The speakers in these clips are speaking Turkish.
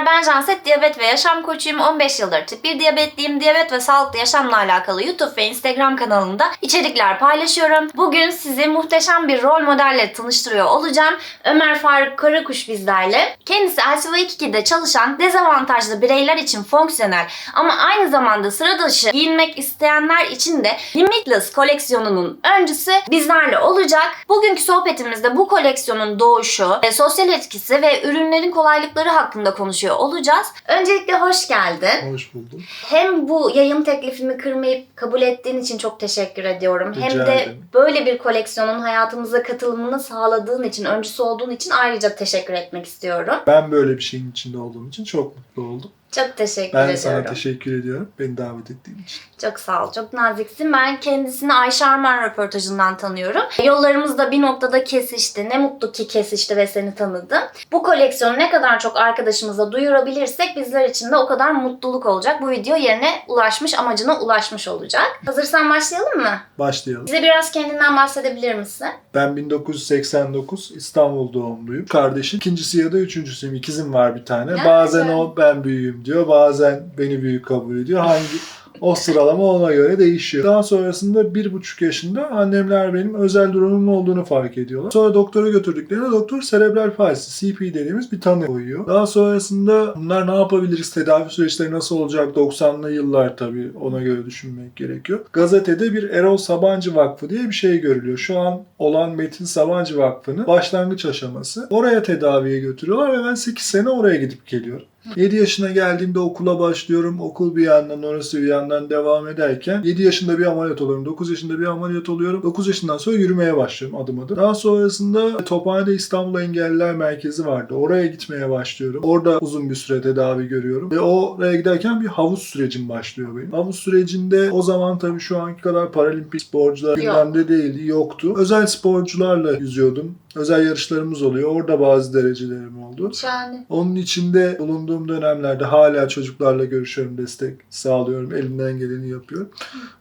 Merhabalar ben Janset, diyabet ve yaşam koçuyum. 15 yıldır tip 1 diyabetliyim. Diyabet ve sağlıklı yaşamla alakalı YouTube ve Instagram kanalında içerikler paylaşıyorum. Bugün sizi muhteşem bir rol modelle tanıştırıyor olacağım. Ömer Faruk Karakuş bizlerle. Kendisi LCV2'de çalışan dezavantajlı bireyler için fonksiyonel ama aynı zamanda sıra dışı giyinmek isteyenler için de Limitless koleksiyonunun öncüsü bizlerle olacak. Bugünkü sohbetimizde bu koleksiyonun doğuşu, e, sosyal etkisi ve ürünlerin kolaylıkları hakkında konuşuyor olacağız. Öncelikle hoş geldin. Hoş buldum. Hem bu yayın teklifimi kırmayıp kabul ettiğin için çok teşekkür ediyorum. Rica Hem de ederim. böyle bir koleksiyonun hayatımıza katılımını sağladığın için, öncüsü olduğun için ayrıca teşekkür etmek istiyorum. Ben böyle bir şeyin içinde olduğum için çok mutlu oldum. Çok teşekkür Ben ediyorum. sana teşekkür ediyorum beni davet ettiğin için. Çok sağ ol. Çok naziksin. Ben kendisini Ayşe Arman röportajından tanıyorum. Yollarımız da bir noktada kesişti. Ne mutlu ki kesişti ve seni tanıdım. Bu koleksiyonu ne kadar çok arkadaşımıza duyurabilirsek bizler için de o kadar mutluluk olacak. Bu video yerine ulaşmış, amacına ulaşmış olacak. Hazırsan başlayalım mı? Başlayalım. Bize biraz kendinden bahsedebilir misin? Ben 1989 İstanbul doğumluyum. Kardeşim ikincisi ya da üçüncüsüyüm. İkizim var bir tane. Ya, bazen güzel. o ben büyüğüm diyor. Bazen beni büyük kabul ediyor. Hangi o sıralama ona göre değişiyor. Daha sonrasında bir buçuk yaşında annemler benim özel durumum olduğunu fark ediyorlar. Sonra doktora götürdüklerinde doktor serebral palsi, CP dediğimiz bir tanı koyuyor. Daha sonrasında bunlar ne yapabiliriz, tedavi süreçleri nasıl olacak 90'lı yıllar tabii ona göre düşünmek gerekiyor. Gazetede bir Erol Sabancı Vakfı diye bir şey görülüyor. Şu an olan Metin Sabancı Vakfı'nın başlangıç aşaması. Oraya tedaviye götürüyorlar ve ben 8 sene oraya gidip geliyorum. 7 yaşına geldiğimde okula başlıyorum. Okul bir yandan orası bir yandan devam ederken 7 yaşında bir ameliyat oluyorum. 9 yaşında bir ameliyat oluyorum. 9 yaşından sonra yürümeye başlıyorum adım adım. Daha sonrasında Tophane'de İstanbul Engelliler Merkezi vardı. Oraya gitmeye başlıyorum. Orada uzun bir süre tedavi görüyorum. Ve oraya giderken bir havuz sürecim başlıyor benim. Havuz sürecinde o zaman tabii şu anki kadar paralimpik sporcular gündemde değildi, yoktu. Özel sporcularla yüzüyordum. Özel yarışlarımız oluyor. Orada bazı derecelerim oldu. Şahane. Onun içinde bulunduğum dönemlerde hala çocuklarla görüşüyorum, destek sağlıyorum, elimden geleni yapıyorum.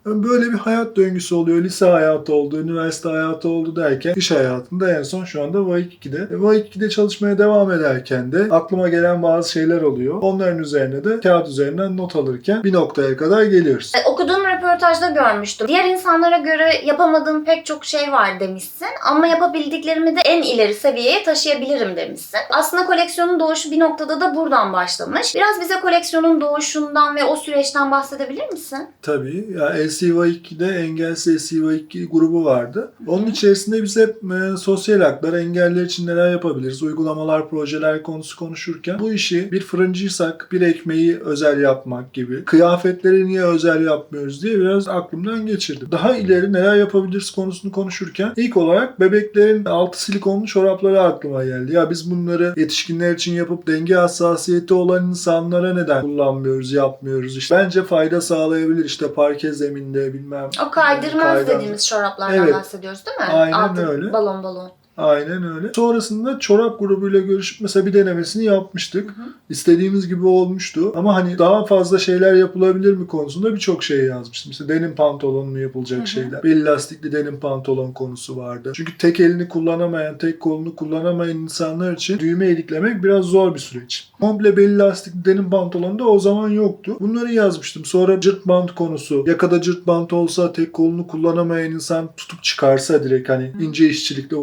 Böyle bir hayat döngüsü oluyor. Lise hayatı oldu, üniversite hayatı oldu derken iş hayatında en son şu anda Vaik2'de. E, Vaik2'de çalışmaya devam ederken de aklıma gelen bazı şeyler oluyor. Onların üzerine de kağıt üzerinden not alırken bir noktaya kadar geliyoruz. E, Okuduğum röportajda görmüştüm. Diğer insanlara göre yapamadığım pek çok şey var demişsin. Ama yapabildiklerimi de en ileri seviyeye taşıyabilirim demişsin. Aslında koleksiyonun doğuşu bir noktada da buradan başlamış. Biraz bize koleksiyonun doğuşundan ve o süreçten bahsedebilir misin? Tabii. Ya LCY2'de engelsiz LCY2 grubu vardı. Onun içerisinde biz hep e, sosyal haklar, engeller için neler yapabiliriz, uygulamalar, projeler konusu konuşurken bu işi bir fırıncıysak bir ekmeği özel yapmak gibi, kıyafetleri niye özel yapmıyoruz diye biraz aklımdan geçirdim. Daha ileri neler yapabiliriz konusunu konuşurken ilk olarak bebeklerin altı silikonlu çorapları aklıma geldi. Ya biz bunları yetişkinler için yapıp denge hassasiyeti olan insanlara neden kullanmıyoruz, yapmıyoruz? İşte bence fayda sağlayabilir işte parke zeminde bilmem. O kaydırmaz Kaydan- dediğimiz çoraplardan Evet. bahsediyoruz değil mi? Aynen Altı öyle. balon balon. Aynen öyle. Sonrasında çorap grubuyla görüşüp mesela bir denemesini yapmıştık. Hı hı. İstediğimiz gibi olmuştu. Ama hani daha fazla şeyler yapılabilir mi konusunda birçok şey yazmıştım. Mesela denim pantolon mu yapılacak Hı hı. şeyler. Belli lastikli denim pantolon konusu vardı. Çünkü tek elini kullanamayan, tek kolunu kullanamayan insanlar için düğme iliklemek biraz zor bir süreç. Komple belli lastikli denim pantolon da o zaman yoktu. Bunları yazmıştım. Sonra cırt bant konusu. Yakada cırt bant olsa tek kolunu kullanamayan insan tutup çıkarsa direkt hani ince işçilikle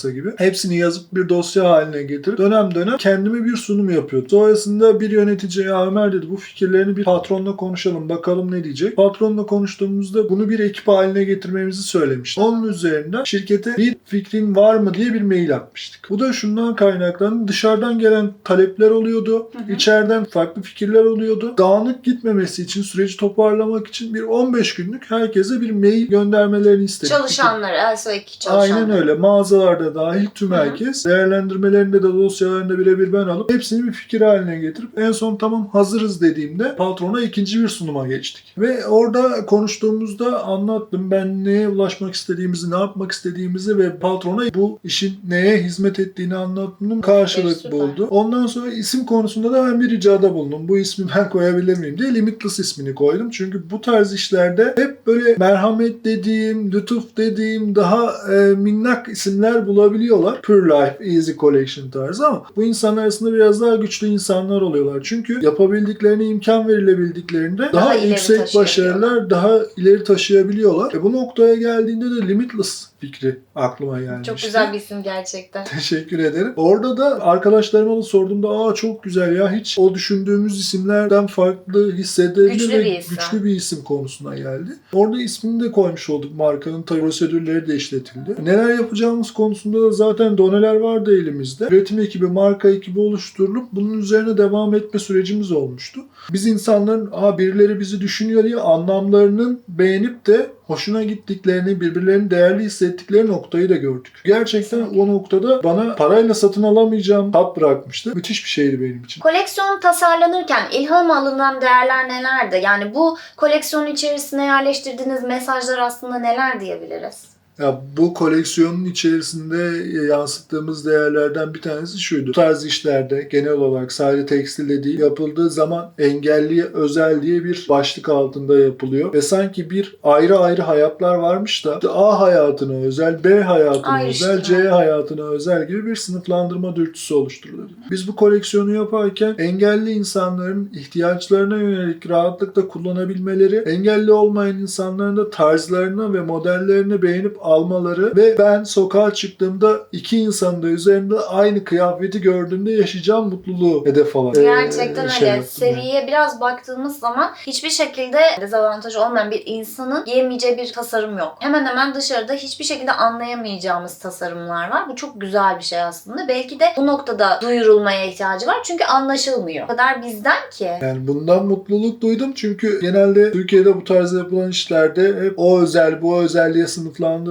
uğraşmasa gibi. Hepsini yazıp bir dosya haline getirip dönem dönem kendime bir sunum yapıyordum. Sonrasında bir yönetici ya Ömer dedi bu fikirlerini bir patronla konuşalım bakalım ne diyecek. Patronla konuştuğumuzda bunu bir ekip haline getirmemizi söylemişti. Onun üzerinden şirkete bir fikrin var mı diye bir mail atmıştık. Bu da şundan kaynaklandı. Dışarıdan gelen talepler oluyordu. Hı hı. İçeriden farklı fikirler oluyordu. Dağınık gitmemesi için süreci toparlamak için bir 15 günlük herkese bir mail göndermelerini istedik. Çalışanları, LSO2 çalışanları. Aynen öyle. Mağazalarda dahil tüm herkes değerlendirmelerinde de dosyalarında birebir ben alıp hepsini bir fikir haline getirip en son tamam hazırız dediğimde patrona ikinci bir sunuma geçtik. Ve orada konuştuğumuzda anlattım ben neye ulaşmak istediğimizi, ne yapmak istediğimizi ve patrona bu işin neye hizmet ettiğini anlattım. Karşılık Süper. buldu. Ondan sonra isim konusunda da ben bir ricada bulundum. Bu ismi ben koyabilir miyim diye Limitless ismini koydum. Çünkü bu tarz işlerde hep böyle merhamet dediğim, lütuf dediğim daha e, minnak isimler bulabiliyorlar. Pure Life, Easy Collection tarzı ama bu insanlar arasında biraz daha güçlü insan insanlar oluyorlar. Çünkü yapabildiklerine imkan verilebildiklerinde daha, Daha yüksek başarılar, daha ileri taşıyabiliyorlar. E bu noktaya geldiğinde de limitless fikri aklıma gelmişti. Çok güzel bir isim gerçekten. Teşekkür ederim. Orada da arkadaşlarıma da sorduğumda aa çok güzel ya hiç o düşündüğümüz isimlerden farklı hissedebilir Güçlü ve bir isim. güçlü bir isim konusuna geldi. Orada ismini de koymuş olduk. Markanın prosedürleri de işletildi. Neler yapacağımız konusunda da zaten doneler vardı elimizde. Üretim ekibi, marka ekibi oluşturulup bunun üzerine devam etme sürecimiz olmuştu. Biz insanların aa birileri bizi düşünüyor diye anlamlarının beğenip de hoşuna gittiklerini, birbirlerini değerli hissettikleri noktayı da gördük. Gerçekten o noktada bana parayla satın alamayacağım tat bırakmıştı. Müthiş bir şeydi benim için. Koleksiyon tasarlanırken ilham alınan değerler nelerdi? Yani bu koleksiyonun içerisine yerleştirdiğiniz mesajlar aslında neler diyebiliriz? Ya bu koleksiyonun içerisinde yansıttığımız değerlerden bir tanesi şuydu. Bu tarz işlerde genel olarak sadece tekstilde değil yapıldığı zaman engelliye özel diye bir başlık altında yapılıyor. Ve sanki bir ayrı ayrı hayatlar varmış da işte A hayatına özel, B hayatına Ayrıştırma. özel, C hayatına özel gibi bir sınıflandırma dürtüsü oluşturuluyordu. Biz bu koleksiyonu yaparken engelli insanların ihtiyaçlarına yönelik rahatlıkla kullanabilmeleri, engelli olmayan insanların da tarzlarını ve modellerini beğenip almaları ve ben sokağa çıktığımda iki insanın da üzerinde aynı kıyafeti gördüğümde yaşayacağım mutluluğu hedef alarak Gerçekten e, şey öyle. yaptım. Seriye biraz baktığımız zaman hiçbir şekilde dezavantajı olmayan bir insanın giyemeyeceği bir tasarım yok. Hemen hemen dışarıda hiçbir şekilde anlayamayacağımız tasarımlar var. Bu çok güzel bir şey aslında. Belki de bu noktada duyurulmaya ihtiyacı var. Çünkü anlaşılmıyor. O kadar bizden ki. Yani bundan mutluluk duydum çünkü genelde Türkiye'de bu tarz yapılan işlerde hep o özel bu özelliğe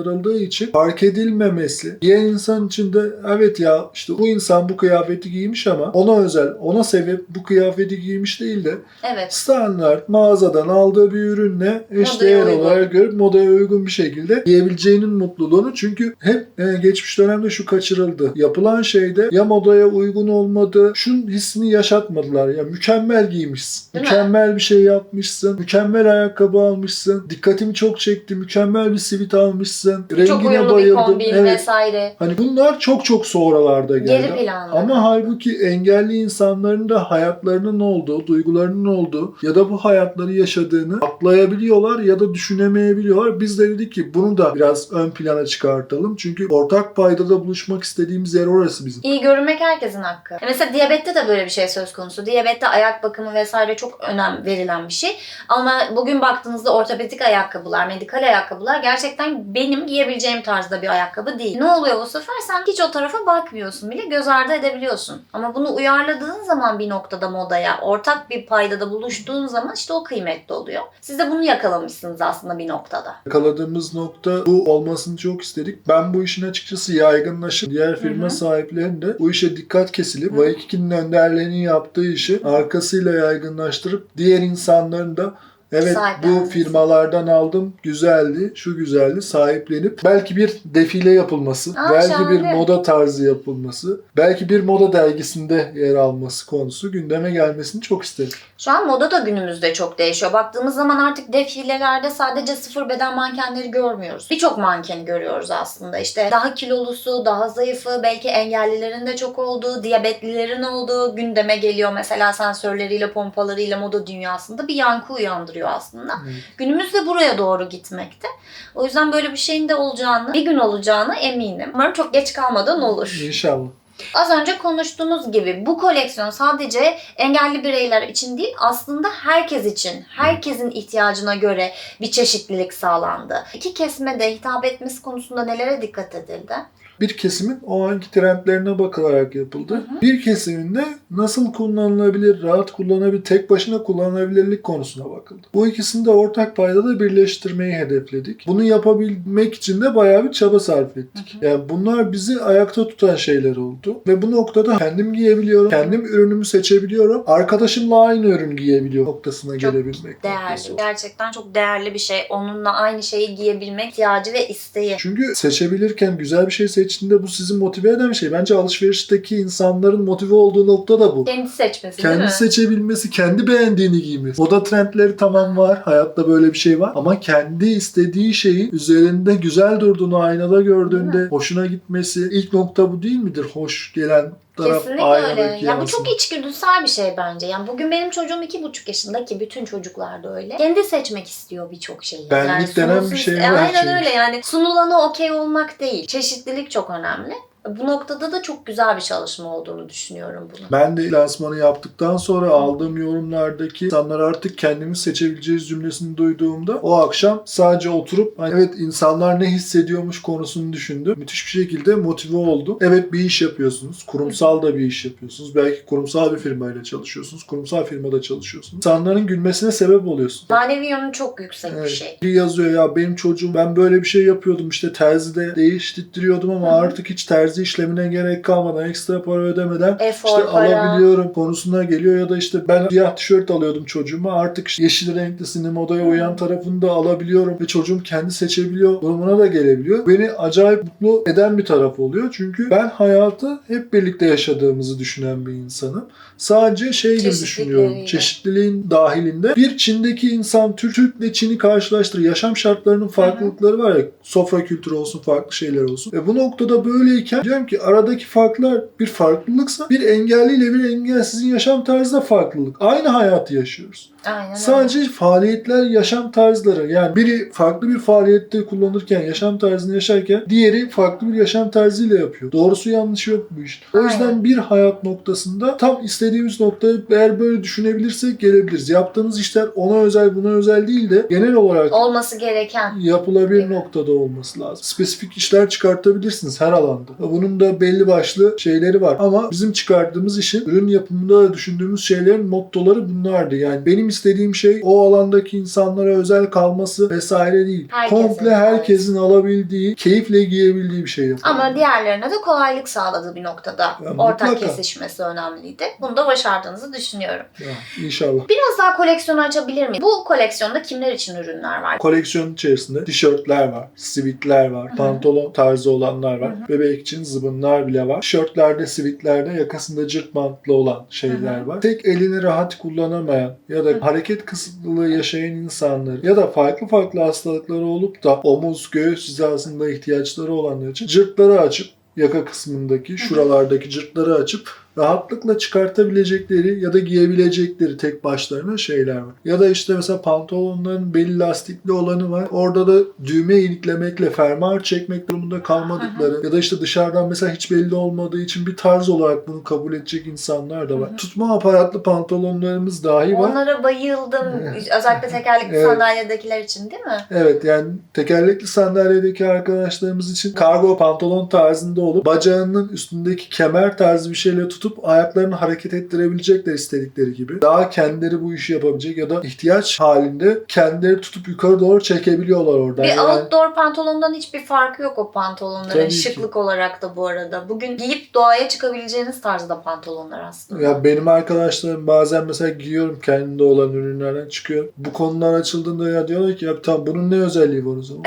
sınıflandırıldığı için fark edilmemesi. Diğer insan için de evet ya işte bu insan bu kıyafeti giymiş ama ona özel, ona sebep bu kıyafeti giymiş değil de Evet. standart mağazadan aldığı bir ürünle eşdeğer olarak görüp modaya uygun bir şekilde giyebileceğinin mutluluğunu çünkü hep e, geçmiş dönemde şu kaçırıldı. Yapılan şeyde ya modaya uygun olmadı, şunun hissini yaşatmadılar. Ya mükemmel giymişsin. Değil mi? mükemmel bir şey yapmışsın. Mükemmel ayakkabı almışsın. Dikkatimi çok çekti. Mükemmel bir sivit almışsın. Çok Rengine uyumlu bir bayıldım. kombin Evet. vesaire. Hani bunlar çok çok sonralarda geldi. Geri planda. Ama halbuki engelli insanların da hayatlarının olduğu, duygularının olduğu ya da bu hayatları yaşadığını atlayabiliyorlar ya da düşünemeyebiliyorlar. Biz de dedik ki bunu da biraz ön plana çıkartalım. Çünkü ortak paydada buluşmak istediğimiz yer orası bizim. İyi görünmek herkesin hakkı. E Mesela diyabette de böyle bir şey söz konusu. Diyabette ayak bakımı vesaire çok önem verilen bir şey. Ama bugün baktığınızda ortopedik ayakkabılar, medikal ayakkabılar gerçekten benim giyebileceğim tarzda bir ayakkabı değil. Ne oluyor bu sefer? Sen hiç o tarafa bakmıyorsun bile göz ardı edebiliyorsun. Ama bunu uyarladığın zaman bir noktada modaya, ortak bir paydada buluştuğun zaman işte o kıymetli oluyor. Siz de bunu yakalamışsınız aslında bir noktada. Yakaladığımız nokta bu olmasını çok istedik. Ben bu işin açıkçası yaygınlaşıp diğer firma Hı hı. sahiplerinin de bu işe dikkat kesilip Hı. Vaikiki'nin önderliğinin yaptığı işi arkasıyla yaygınlaştırıp diğer insanların da Evet bu Sahiplenmesi. firmalardan aldım güzeldi şu güzeldi sahiplenip belki bir defile yapılması Aa, belki şahane. bir moda tarzı yapılması belki bir moda dergisinde yer alması konusu gündeme gelmesini çok isterim. Şu an moda da günümüzde çok değişiyor. Baktığımız zaman artık defilelerde sadece sıfır beden mankenleri görmüyoruz. Birçok manken görüyoruz aslında. İşte daha kilolusu, daha zayıfı, belki engellilerin de çok olduğu, diyabetlilerin olduğu gündeme geliyor. Mesela sensörleriyle, pompalarıyla moda dünyasında bir yankı uyandırıyor aslında. Evet. Günümüzde buraya doğru gitmekte. O yüzden böyle bir şeyin de olacağını, bir gün olacağını eminim. Umarım çok geç kalmadan olur. İnşallah. Az önce konuştuğumuz gibi bu koleksiyon sadece engelli bireyler için değil aslında herkes için, herkesin ihtiyacına göre bir çeşitlilik sağlandı. İki kesime de hitap etmesi konusunda nelere dikkat edildi? Bir kesimin o anki trendlerine bakılarak yapıldı. Hı hı. Bir kesiminde nasıl kullanılabilir, rahat kullanabilir, tek başına kullanılabilirlik konusuna bakıldı. Bu ikisini de ortak paydada birleştirmeyi hedefledik. Bunu yapabilmek için de bayağı bir çaba sarf ettik. Yani bunlar bizi ayakta tutan şeyler oldu. Ve bu noktada kendim giyebiliyorum, kendim ürünümü seçebiliyorum, arkadaşımla aynı ürün giyebiliyor noktasına Çok gelebilmek. Değerli. Gerçekten çok değerli bir şey. Onunla aynı şeyi giyebilmek ihtiyacı ve isteği. Çünkü seçebilirken güzel bir şey seçtiğinde bu sizi motive eden şey. Bence alışverişteki insanların motive olduğu nokta da bu. Kendi seçmesi değil Kendi mi? seçebilmesi, kendi beğendiğini giymesi. Moda trendleri tamam var. Hayatta böyle bir şey var. Ama kendi istediği şeyin üzerinde güzel durduğunu aynada gördüğünde Değil hoşuna gitmesi. ilk nokta bu değil midir? Hoş gelen taraf Kesinlikle öyle. Ya bu çok içgüdüsel bir şey bence. Yani bugün benim çocuğum iki buçuk yaşında ki bütün çocuklar da öyle. Kendi seçmek istiyor birçok şeyi. Benlik yani denen bir şey var Aynen çünkü. öyle yani sunulana okey olmak değil. Çeşitlilik çok önemli. Bu noktada da çok güzel bir çalışma olduğunu düşünüyorum bunu. Ben de lansmanı yaptıktan sonra aldığım yorumlardaki insanlar artık kendimiz seçebileceğiz cümlesini duyduğumda o akşam sadece oturup hani evet insanlar ne hissediyormuş konusunu düşündüm. Müthiş bir şekilde motive oldum. Evet bir iş yapıyorsunuz. Kurumsal da bir iş yapıyorsunuz. Belki kurumsal bir firmayla çalışıyorsunuz. Kurumsal firmada çalışıyorsunuz. İnsanların gülmesine sebep oluyorsunuz. Manevi yönü çok yüksek bir Evet. şey. Bir yazıyor ya benim çocuğum ben böyle bir şey yapıyordum işte terzide değiştiriyordum ama artık hiç terzi işlemine gerek kalmadan ekstra para ödemeden Efor, işte para. alabiliyorum konusuna geliyor ya da işte ben siyah tişört alıyordum çocuğuma artık işte yeşil renklisini modaya uyan tarafını da alabiliyorum ve çocuğum kendi seçebiliyor durumuna da gelebiliyor. Beni acayip mutlu eden bir taraf oluyor çünkü ben hayatı hep birlikte yaşadığımızı düşünen bir insanım. Sadece şey gibi düşünüyorum. Çeşitliliğin dahilinde bir Çin'deki insan Türk Türk'le Çin'i karşılaştır. Yaşam şartlarının farklılıkları var ya. Sofra kültürü olsun, farklı şeyler olsun. Ve bu noktada böyleyken diyorum ki aradaki farklar bir farklılıksa bir engelliyle bir engelsizin yaşam tarzı da farklılık. Aynı hayatı yaşıyoruz. Aynen öyle. Sadece faaliyetler, yaşam tarzları. Yani biri farklı bir faaliyette kullanırken, yaşam tarzını yaşarken diğeri farklı bir yaşam tarzıyla yapıyor. Doğrusu yanlışı yok bu işin. O yüzden Aynen. bir hayat noktasında tam istediğimiz noktaya eğer böyle düşünebilirsek gelebiliriz. Yaptığımız işler ona özel buna özel değil de genel olarak Olması gereken. yapılabilir mi? noktada olması lazım. Spesifik işler çıkartabilirsiniz her alanda. Bunun da belli başlı şeyleri var. Ama bizim çıkardığımız işin ürün yapımında da düşündüğümüz şeylerin mottoları bunlardı. Yani benim istediğim şey o alandaki insanlara özel kalması vesaire değil. Herkesin, Komple herkesin alabildiği, keyifle giyebildiği bir şey yapalım. Ama diğerlerine de kolaylık sağladığı bir noktada Ya, ortak mutlaka. kesişmesi önemliydi. Bunu da başardığınızı düşünüyorum. Ya, inşallah. Biraz daha koleksiyonu açabilir miyim? Bu koleksiyonda kimler için ürünler var? Koleksiyon içerisinde tişörtler var, sivitler var, Hı hı. pantolon tarzı olanlar var. Hı hı. Bebek için zıbınlar bile var. Tişörtlerde, sivitlerde yakasında cırt bantlı olan şeyler Hı hı. var. Tek elini rahat kullanamayan ya da. Hareket kısıtlılığı yaşayan insanlar ya da farklı farklı hastalıkları olup da omuz, göğüs hizasında ihtiyaçları olanlar için cırtları açıp yaka kısmındaki, şuralardaki cırtları açıp rahatlıkla çıkartabilecekleri ya da giyebilecekleri tek başlarına şeyler var. Ya da işte mesela pantolonların belli lastikli olanı var. Orada da düğme iliklemekle fermuar çekmek durumunda kalmadıkları ya da işte dışarıdan mesela hiç belli olmadığı için bir tarz olarak bunu kabul edecek insanlar da var. Tutma aparatlı pantolonlarımız dahi var. Onlara bayıldım. Özellikle tekerlekli Evet. sandalyedekiler için değil mi? Evet yani tekerlekli sandalyedeki arkadaşlarımız için kargo pantolon tarzında olup bacağının üstündeki kemer tarzı bir şeyle tutup ayaklarını hareket ettirebilecekler istedikleri gibi. Daha kendileri bu işi yapabilecek ya da ihtiyaç halinde kendileri tutup yukarı doğru çekebiliyorlar oradan. Bir Yani outdoor pantolondan hiçbir farkı yok o pantolonların Tabii ki. şıklık olarak da bu arada. Bugün giyip doğaya çıkabileceğiniz tarzda pantolonlar aslında. Ya benim arkadaşlarım bazen mesela giyiyorum kendimde olan ürünlerden çıkıyor. Bu konular açıldığında ya diyorlar ki ya tamam bunun ne özelliği var o zaman?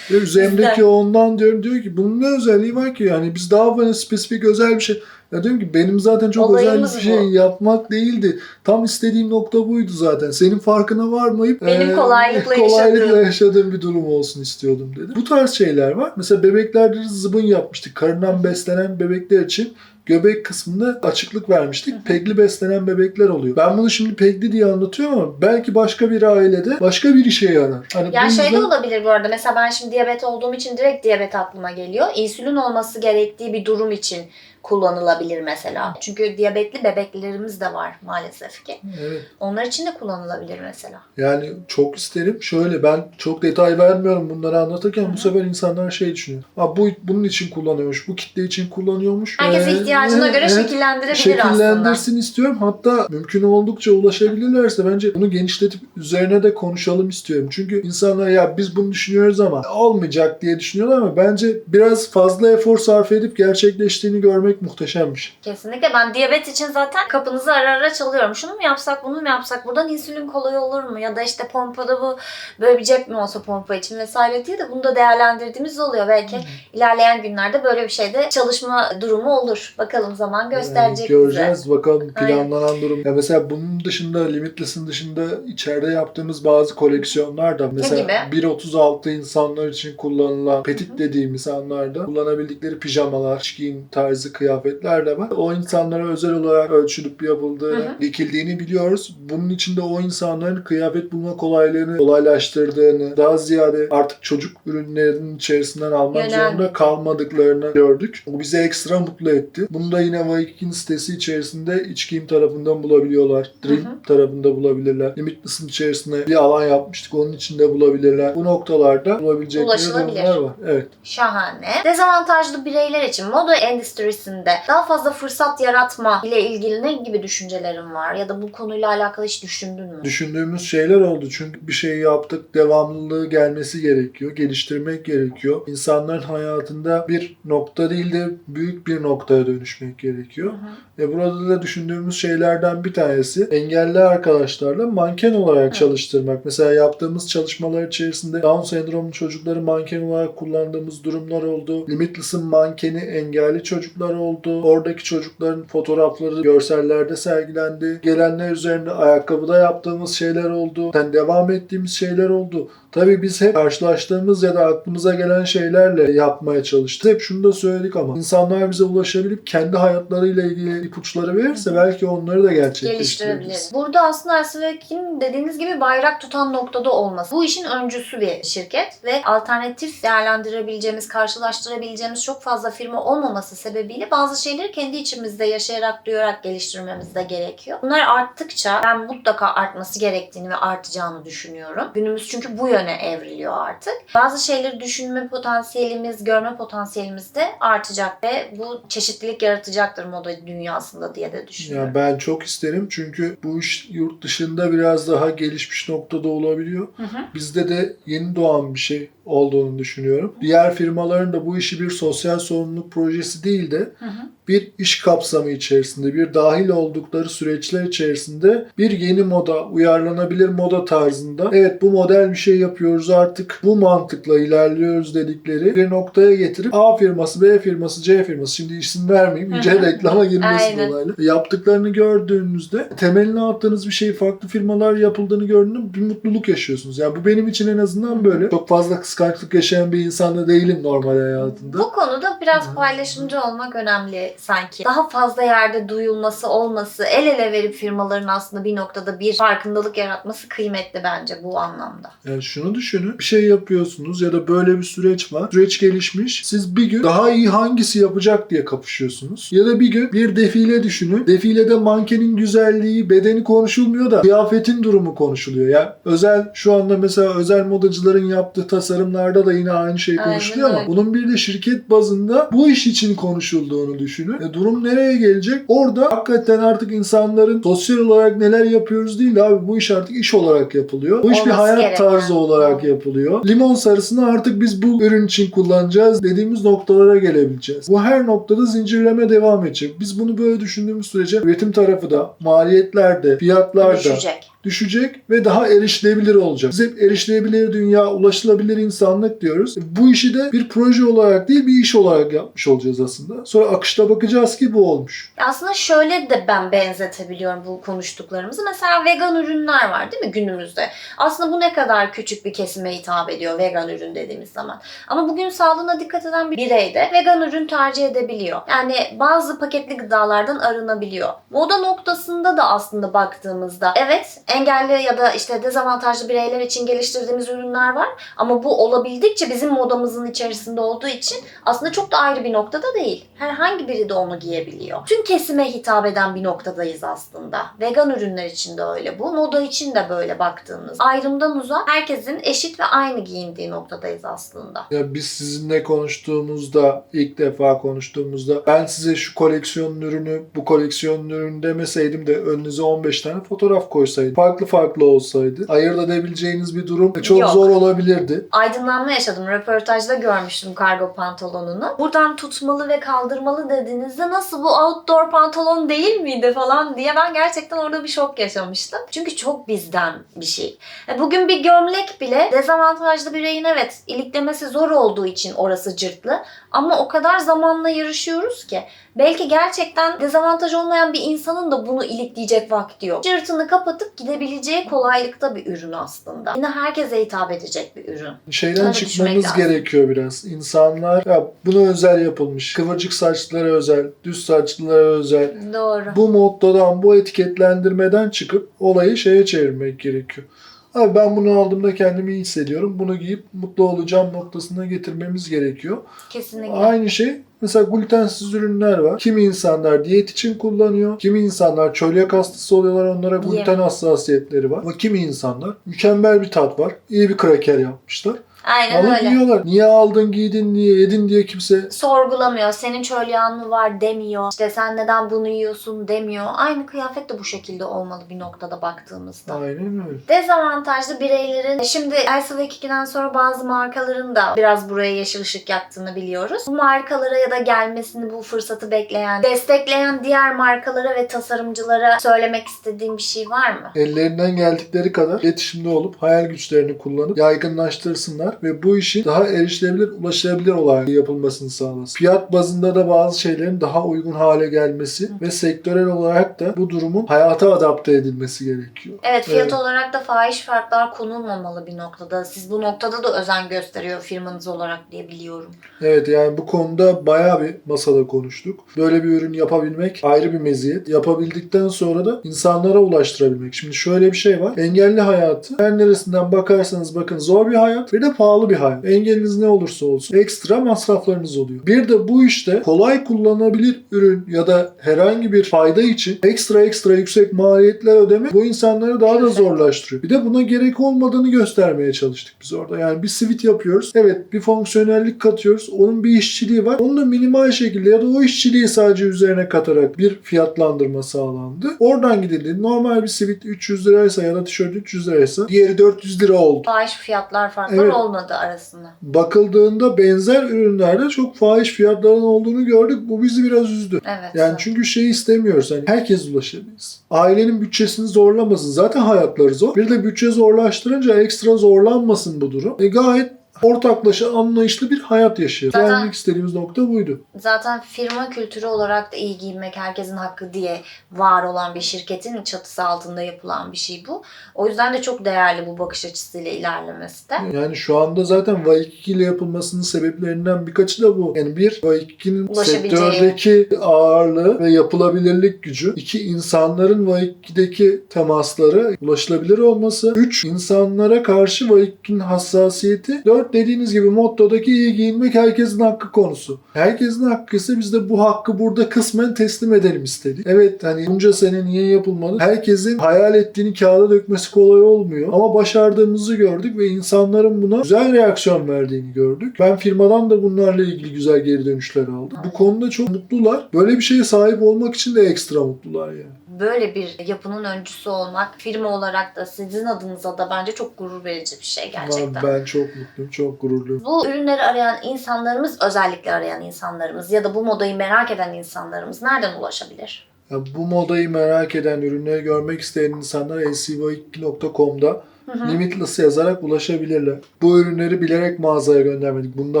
Bu, üzerimdeki ondan diyorum diyor ki bunun ne özelliği var ki yani biz daha böyle spesifik özel bir şey ya diyorum ki benim zaten çok Olayımız özel bir şey bu. yapmak değildi. Tam istediğim nokta buydu zaten. Senin farkına varmayıp Benim kolaylıkla kolaylıkla yaşadığım. yaşadığım bir durum olsun istiyordum dedi. Bu tarz şeyler var. Mesela bebeklerde zıbın yapmıştık. Karından beslenen bebekler için göbek kısmında açıklık vermiştik. Hı hı. Pegli beslenen bebekler oluyor. Ben bunu şimdi pegli diye anlatıyorum ama belki başka bir ailede başka bir işe yarar. Hani bu şey de olabilir bu arada. Mesela ben şimdi diyabet olduğum için direkt diyabet aklıma geliyor. İnsülin olması gerektiği bir durum için kullanılabilir mesela. Çünkü diyabetli bebeklerimiz de var maalesef ki. Evet. Onlar için de kullanılabilir mesela. Yani çok isterim. Şöyle ben çok detay vermiyorum bunları anlatırken Hı hı. bu sefer insanlar şey düşünüyor. Ha bu bunun için kullanıyormuş. Bu kitle için kullanıyormuş. Herkes Ee, ihtiyacına göre evet, şekillendirebilir aslında. şekillendirsin istiyorum. Hatta mümkün oldukça ulaşabilirlerse bence bunu genişletip üzerine de konuşalım istiyorum. Çünkü insanlar ya biz bunu düşünüyoruz ama olmayacak diye düşünüyorlar ama bence biraz fazla efor sarf edip gerçekleştiğini görmek muhteşem bir şey. Kesinlikle ben diyabet için zaten kapınızı ara ara çalıyorum. Şunu mu yapsak bunu mu yapsak buradan insülin kolay olur mu? Ya da işte pompada bu böyle bir cep mi olsa pompa için vesaire diye de bunu da değerlendirdiğimiz oluyor. Belki ilerleyen günlerde böyle bir şeyde çalışma durumu olur. Bakalım zaman gösterecek Yani bize. göreceğiz bakalım Aynen. planlanan durum. Ya mesela bunun dışında Limitless'ın dışında içeride yaptığımız bazı koleksiyonlar da mesela gibi? 1.36 insanlar için kullanılan petit dediğimiz anlarda kullanabildikleri pijamalar, skin tarzı kıyafetler kıyafetler de var. O insanlara özel olarak ölçülüp yapıldığını, Hı hı. dikildiğini biliyoruz. Bunun içinde o insanların kıyafet bulma kolaylığını kolaylaştırdığını, daha ziyade artık çocuk ürünlerinin içerisinden almak Yöneldi. zorunda kalmadıklarını gördük. Bu bizi ekstra mutlu etti. Bunu da yine Viking'in sitesi içerisinde içkiğim tarafından bulabiliyorlar. Dream Hı hı. tarafında bulabilirler. Limitless'ın içerisinde bir alan yapmıştık. Onun içinde bulabilirler. Bu noktalarda bulabilecekleri durumlar var. Evet. Şahane. Dezavantajlı bireyler için moda endüstrisinde daha fazla fırsat yaratma ile ilgili ne gibi düşüncelerin var? Ya da bu konuyla alakalı hiç düşündün mü? Düşündüğümüz şeyler oldu. Çünkü bir şey yaptık. Devamlılığı gelmesi gerekiyor. Geliştirmek gerekiyor. İnsanların hayatında bir nokta değil de büyük bir noktaya dönüşmek gerekiyor. Hı hı. Ve burada da düşündüğümüz şeylerden bir tanesi engelli arkadaşlarla manken olarak Hı. çalıştırmak. Mesela yaptığımız çalışmalar içerisinde Down sendromlu çocukları manken olarak kullandığımız durumlar oldu. Limitless'ın mankeni engelli çocuklar oldu. Oradaki çocukların fotoğrafları görsellerde sergilendi. Gelenler üzerinde ayakkabıda yaptığımız şeyler oldu. Yani devam ettiğimiz şeyler oldu. Tabii biz hep karşılaştığımız ya da aklımıza gelen şeylerle yapmaya çalıştık. Hep şunu da söyledik ama insanlar bize ulaşabilip kendi hayatlarıyla ilgili ipuçları verirse belki onları da geliştirebiliriz. Burada aslında Elsevek'in dediğiniz gibi bayrak tutan noktada olması. Bu işin öncüsü bir şirket ve alternatif değerlendirebileceğimiz, karşılaştırabileceğimiz çok fazla firma olmaması sebebiyle bazı şeyleri kendi içimizde yaşayarak, duyarak geliştirmemiz de gerekiyor. Bunlar arttıkça ben mutlaka artması gerektiğini ve artacağını düşünüyorum. Günümüz çünkü bu yöne evriliyor artık. Bazı şeyleri düşünme potansiyelimiz, görme potansiyelimiz de artacak ve bu çeşitlilik yaratacaktır moda dünyasında diye de düşünüyorum. Yani ben çok isterim çünkü bu iş yurt dışında biraz daha gelişmiş noktada olabiliyor. Hı hı. Bizde de yeni doğan bir şey olduğunu düşünüyorum. Diğer firmaların da bu işi bir sosyal sorumluluk projesi değil de Hı hı. bir iş kapsamı içerisinde, bir dahil oldukları süreçler içerisinde bir yeni moda, uyarlanabilir moda tarzında evet bu model bir şey yapıyoruz artık bu mantıkla ilerliyoruz dedikleri bir noktaya getirip A firması, B firması, C firması şimdi isim vermeyeyim hı. reklama girmesin Aynen. olayla. Yaptıklarını gördüğünüzde temelini attığınız bir şey farklı firmalar yapıldığını gördüğünde bir mutluluk yaşıyorsunuz. Yani bu benim için en azından böyle. Çok fazla kıskançlık yaşayan bir insan da değilim normal hayatında. Bu konuda biraz paylaşımcı olmak önemli sanki. Daha fazla yerde duyulması, olması, el ele verip firmaların aslında bir noktada bir farkındalık yaratması kıymetli bence bu anlamda. Yani şunu düşünün. Bir şey yapıyorsunuz ya da böyle bir süreç var. Süreç gelişmiş. Siz bir gün daha iyi hangisi yapacak diye kapışıyorsunuz. Ya da bir gün bir defile düşünün. Defilede mankenin güzelliği, bedeni konuşulmuyor da kıyafetin durumu konuşuluyor. Yani özel şu anda mesela özel modacıların yaptığı tasarımlarda da yine aynı şey Aynen konuşuluyor ama bunun bir de şirket bazında bu iş için konuşulduğunu düşünün. E, durum nereye gelecek? Orada hakikaten artık insanların sosyal olarak neler yapıyoruz değil de abi bu iş artık iş olarak yapılıyor. Bu iş bir Olması hayat gereken. tarzı olarak yapılıyor. Limon sarısını artık biz bu ürün için kullanacağız dediğimiz noktalara gelebileceğiz. Bu her noktada zincirleme devam edecek. Biz bunu böyle düşündüğümüz sürece üretim tarafı da, maliyetler de, fiyatlar da Düşecek. Düşecek ve daha erişilebilir olacak. Biz hep erişilebilir dünya, ulaşılabilir insanlık diyoruz. Bu işi de bir proje olarak değil bir iş olarak yapmış olacağız aslında. Sonra akışta bakacağız ki bu olmuş. Aslında şöyle de ben benzetebiliyorum bu konuştuklarımızı. Mesela vegan ürünler var değil mi günümüzde? Aslında bu ne kadar küçük bir kesime hitap ediyor vegan ürün dediğimiz zaman. Ama bugün sağlığına dikkat eden bir birey de vegan ürün tercih edebiliyor. Yani bazı paketli gıdalardan arınabiliyor. Moda noktasında da aslında baktığımızda evet engelli ya da işte dezavantajlı bireyler için geliştirdiğimiz ürünler var. Ama bu olabildikçe bizim modamızın içerisinde olduğu için aslında çok da ayrı bir noktada değil. Herhangi biri de onu giyebiliyor. Tüm kesime hitap eden bir noktadayız aslında. Vegan ürünler için de öyle bu. Moda için de böyle baktığımız. Ayrımdan uzak herkesin eşit ve aynı giyindiği noktadayız aslında. Ya biz sizinle konuştuğumuzda, ilk defa konuştuğumuzda ben size şu koleksiyonun ürünü, bu koleksiyonun ürünü demeseydim de önünüze 15 tane fotoğraf koysaydım. Farklı farklı olsaydı. Ayırt edebileceğiniz bir durum çok Yok. zor olabilirdi. aydınlanma yaşadım. Röportajda görmüştüm kargo pantolonunu. Buradan tutmalı ve kaldırmalı dediğinizde nasıl bu outdoor pantolon değil miydi falan diye ben gerçekten orada bir şok yaşamıştım. Çünkü çok bizden bir şey. E, Bugün bir gömlek bile dezavantajlı bireyin evet iliklemesi zor olduğu için orası cırtlı. Ama o kadar zamanla yarışıyoruz ki belki gerçekten dezavantaj olmayan bir insanın da bunu ilikleyecek vakti yok. Cırtını kapatıp gidebileceği kolaylıkta bir ürün aslında. Yine herkese hitap edecek bir ürün. Şeyden Öyle çıkmamız gerekiyor biraz. İnsanlar ya buna özel yapılmış. Kıvırcık saçlılara özel, düz saçlılara özel. Doğru. Bu mottodan, bu etiketlendirmeden çıkıp olayı şeye çevirmek gerekiyor. Abi ben bunu aldığımda kendimi iyi hissediyorum. Bunu giyip mutlu olacağım noktasına getirmemiz gerekiyor. Kesinlikle. Aynı şey mesela glutensiz ürünler var. Kimi insanlar diyet için kullanıyor. Kimi insanlar çölyak hastası oluyorlar. Onlara gluten hassasiyetleri var. Ama kimi insanlar mükemmel bir tat var. İyi bir kraker yapmışlar. Aynen Alıp öyle. yiyorlar. Niye aldın, giydin, niye yedin diye kimse sorgulamıyor. Senin çölyağın mı var demiyor. İşte sen neden bunu yiyorsun demiyor. Aynı kıyafet de bu şekilde olmalı bir noktada baktığımızda. aynen öyle. Dezavantajlı bireylerin şimdi Elsa ve Kiki'den sonra bazı markaların da biraz buraya yeşil ışık yaktığını biliyoruz. Bu markalara ya da gelmesini bu fırsatı bekleyen, destekleyen diğer markalara ve tasarımcılara söylemek istediğim bir şey var mı? Ellerinden geldikleri kadar iletişimde olup hayal güçlerini kullanıp yaygınlaştırsınlar ve bu işin daha erişilebilir, ulaşılabilir olarak yapılmasını sağlasın. Fiyat bazında da bazı şeylerin daha uygun hale gelmesi ve sektörel olarak da bu durumun hayata adapte edilmesi gerekiyor. Evet fiyat Evet. olarak da fahiş farklar konulmamalı bir noktada. Siz bu noktada da özen gösteriyor firmanız olarak diye biliyorum. Evet yani bu konuda bayağı bir masada konuştuk. Böyle bir ürün yapabilmek ayrı bir meziyet. Yapabildikten sonra da insanlara ulaştırabilmek. Şimdi şöyle bir şey var. Engelli hayatı her neresinden bakarsanız bakın zor bir hayat ve de pahalı bir hayat. Engeliniz ne olursa olsun ekstra masraflarınız oluyor. Bir de bu işte kolay kullanabilir ürün ya da herhangi bir fayda için ekstra ekstra yüksek maliyetler ödemek bu insanları daha da zorlaştırıyor. Bir de buna gerek olmadığını göstermeye çalıştık biz orada. Yani bir sivit yapıyoruz. Evet bir fonksiyonellik katıyoruz. Onun bir işçiliği var. Onu da minimal şekilde ya da o işçiliği sadece üzerine katarak bir fiyatlandırma sağlandı. Oradan gidildi. Normal bir sivit 300 liraysa ya da tişört 300 liraysa diğeri 400 lira oldu. Fahiş fiyatlar farklar Evet. Olmadı arasında. Bakıldığında benzer ürünlerde çok fahiş fiyatların olduğunu gördük. Bu bizi biraz üzdü. Evet. Yani çünkü şey istemiyoruz hani herkes ulaşabilsin. Ailenin bütçesini zorlamasın. Zaten hayatları zor. Bir de bütçe zorlaştırınca ekstra zorlanmasın bu durum. E gayet ortaklaşa anlayışlı bir hayat yaşıyor. Zaten- Gelmek istediğimiz nokta buydu. Zaten firma kültürü olarak da iyi giyinmek herkesin hakkı diye var olan bir şirketin çatısı altında yapılan bir şey bu. O yüzden de çok değerli bu bakış açısıyla ilerlemesi de. Yani şu anda zaten Waikiki ile yapılmasının sebeplerinden birkaçı da bu. Yani bir, Waikiki'nin sektördeki ağırlığı ve yapılabilirlik gücü. İki, insanların Waikiki'deki temasları ulaşılabilir olması. Üç, insanlara karşı Waikiki'nin hassasiyeti. Dört, dediğiniz gibi mottodaki iyi giyinmek herkesin hakkı konusu. Herkesin hakkı ise biz de bu hakkı burada kısmen teslim edelim istedik. Evet hani bunca sene niye yapılmadı? Herkesin hayal ettiğini kağıda dökmesi kolay olmuyor. Ama başardığımızı gördük ve insanların buna güzel reaksiyon verdiğini gördük. Ben firmadan da bunlarla ilgili güzel geri dönüşler aldım. Bu konuda çok mutlular. Böyle bir şeye sahip olmak için de ekstra mutlular yani. Böyle bir yapının öncüsü olmak firma olarak da sizin adınıza da bence çok gurur verici bir şey gerçekten. Ben çok mutluyum, çok gururluyum. Bu ürünleri arayan insanlarımız, özellikle arayan insanlarımız ya da bu modayı merak eden insanlarımız nereden ulaşabilir? Ya bu modayı merak eden, ürünleri görmek isteyen insanlar lcvo2.com'da Hı hı. Limitless yazarak ulaşabilirler. Bu ürünleri bilerek mağazaya göndermedik. Bunu da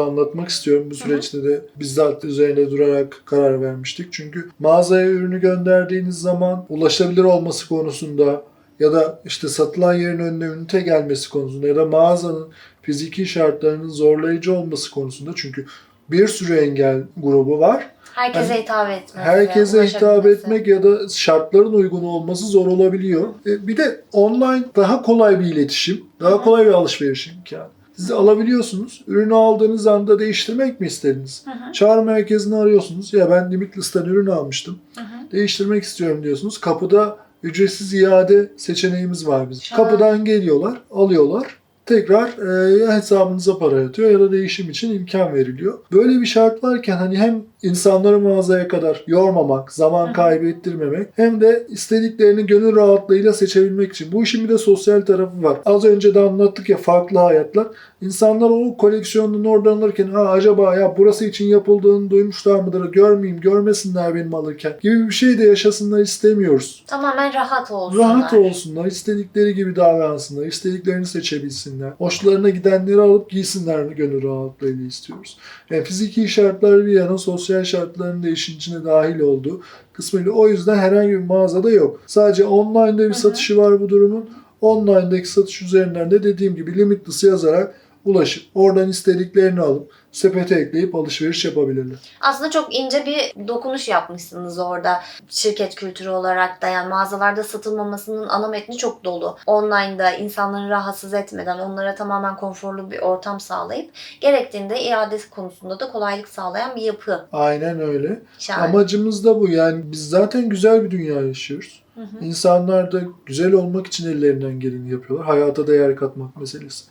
anlatmak istiyorum. Bu süreçte de bizzat üzerinde durarak karar vermiştik. Çünkü mağazaya ürünü gönderdiğiniz zaman ulaşabilir olması konusunda ya da işte satılan yerin önüne ünite gelmesi konusunda ya da mağazanın fiziki şartlarının zorlayıcı olması konusunda çünkü bir sürü engel grubu var. Herkese Hani hitap etmesi. Herkese hitap etmek ya da şartların uygun olması zor olabiliyor. E, Bir de online daha kolay bir iletişim, daha kolay bir alışveriş imkanı. Siz alabiliyorsunuz. Ürünü aldığınız anda değiştirmek mi istediniz? Hı hı, Çağrı merkezini arıyorsunuz. Ya ben Limitless'tan ürün almıştım. hı hı. Değiştirmek istiyorum diyorsunuz. Kapıda ücretsiz iade seçeneğimiz var bizim. Şahane. Kapıdan geliyorlar, alıyorlar. Tekrar e, hesabınıza para yatıyor ya da değişim için imkan veriliyor. Böyle bir şart varken hani hem insanları mağazaya kadar yormamak, zaman kaybettirmemek hem de istediklerini gönül rahatlığıyla seçebilmek için. Bu işin bir de sosyal tarafı var. Az önce de anlattık ya farklı hayatlar. İnsanlar o koleksiyonun oradan alırken ha acaba ya burası için yapıldığını duymuşlar mıdır? Görmeyeyim, görmesinler benim alırken gibi bir şey de yaşasınlar istemiyoruz. Tamamen rahat olsunlar. Rahat olsunlar, istedikleri gibi davransınlar, istediklerini seçebilsinler. Hoşlarına gidenleri alıp giysinler gönül rahatlığıyla istiyoruz. Yani fiziki şartlar bir yana sosyal sosyal şartların da işin içine dahil olduğu kısmıyla. O yüzden herhangi bir mağazada yok. Sadece online'da bir satışı var bu durumun. Online'daki satış üzerinden de dediğim gibi limitless yazarak ulaşıp oradan istediklerini alıp sepete ekleyip alışveriş yapabilirler. Aslında çok ince bir dokunuş yapmışsınız orada. Şirket kültürü olarak da yani mağazalarda satılmamasının ana metni çok dolu. Online'da insanları rahatsız etmeden onlara tamamen konforlu bir ortam sağlayıp gerektiğinde iade konusunda da kolaylık sağlayan bir yapı. Aynen öyle. Şahane. Amacımız da bu. Yani biz zaten güzel bir dünya yaşıyoruz. Hı hı. İnsanlar da güzel olmak için ellerinden geleni yapıyorlar. Hayata değer katmak meselesi.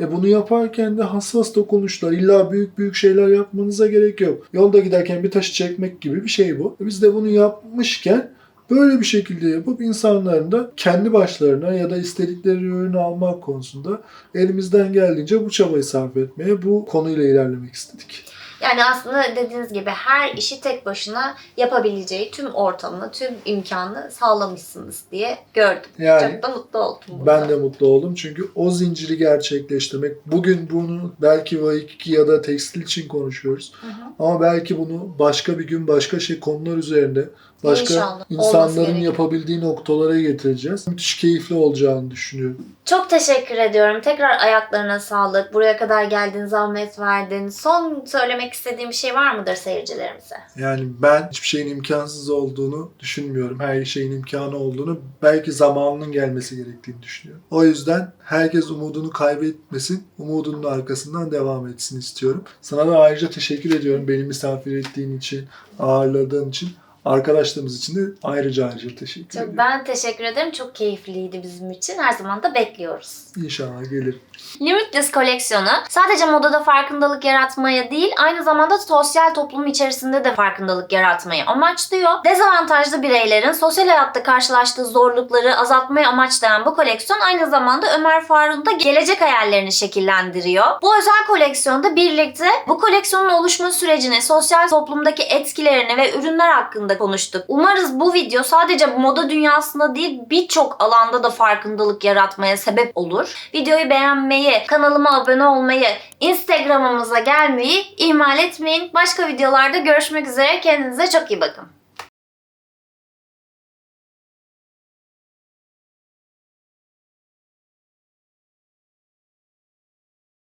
E bunu yaparken de hassas dokunuşlar, illa büyük büyük şeyler yapmanıza gerek yok. Yolda giderken bir taşı çekmek gibi bir şey bu. E Biz de bunu yapmışken böyle bir şekilde yapıp insanların da kendi başlarına ya da istedikleri ürünü almak konusunda elimizden geldiğince bu çabayı sarf etmeye, bu konuyla ilerlemek istedik. Yani aslında dediğiniz gibi her işi tek başına yapabileceği tüm ortamı, tüm imkanı sağlamışsınız diye gördüm. Yani Çok da mutlu oldum. bundan. Ben de mutlu oldum çünkü o zinciri gerçekleştirmek. Bugün bunu belki Vaik ya da tekstil için konuşuyoruz. Hı hı. Ama belki bunu başka bir gün başka şey konular üzerinde başka İnşallah. İnsanların yapabildiği noktalara getireceğiz. Müthiş keyifli olacağını düşünüyorum. Çok teşekkür ediyorum. Tekrar ayaklarına sağlık. Buraya kadar geldin, zahmet verdin. Son söylemek istediğim bir şey var mıdır seyircilerimize? Yani ben hiçbir şeyin imkansız olduğunu düşünmüyorum. Her şeyin imkanı olduğunu belki zamanının gelmesi gerektiğini düşünüyorum. O yüzden herkes umudunu kaybetmesin. Umudunun arkasından devam etsin istiyorum. Sana da ayrıca teşekkür ediyorum beni misafir ettiğin için, ağırladığın için. Arkadaşlarımız için de ayrıca ayrıca teşekkür Çok ediyorum. ben teşekkür ederim. Çok keyifliydi bizim için. Her zaman da bekliyoruz. İnşallah gelir. Limitless koleksiyonu sadece modada farkındalık yaratmaya değil, aynı zamanda sosyal toplum içerisinde de farkındalık yaratmayı amaçlıyor. Dezavantajlı bireylerin sosyal hayatta karşılaştığı zorlukları azaltmayı amaçlayan bu koleksiyon aynı zamanda Ömer Faruk'un da gelecek hayallerini şekillendiriyor. Bu özel koleksiyonda birlikte bu koleksiyonun oluşma sürecini, sosyal toplumdaki etkilerini ve ürünler hakkında konuştuk. Umarız bu video sadece moda dünyasında değil birçok alanda da farkındalık yaratmaya sebep olur. Videoyu beğenmeyi, kanalıma abone olmayı, Instagram'ımıza gelmeyi ihmal etmeyin. Başka videolarda görüşmek üzere. Kendinize çok iyi bakın.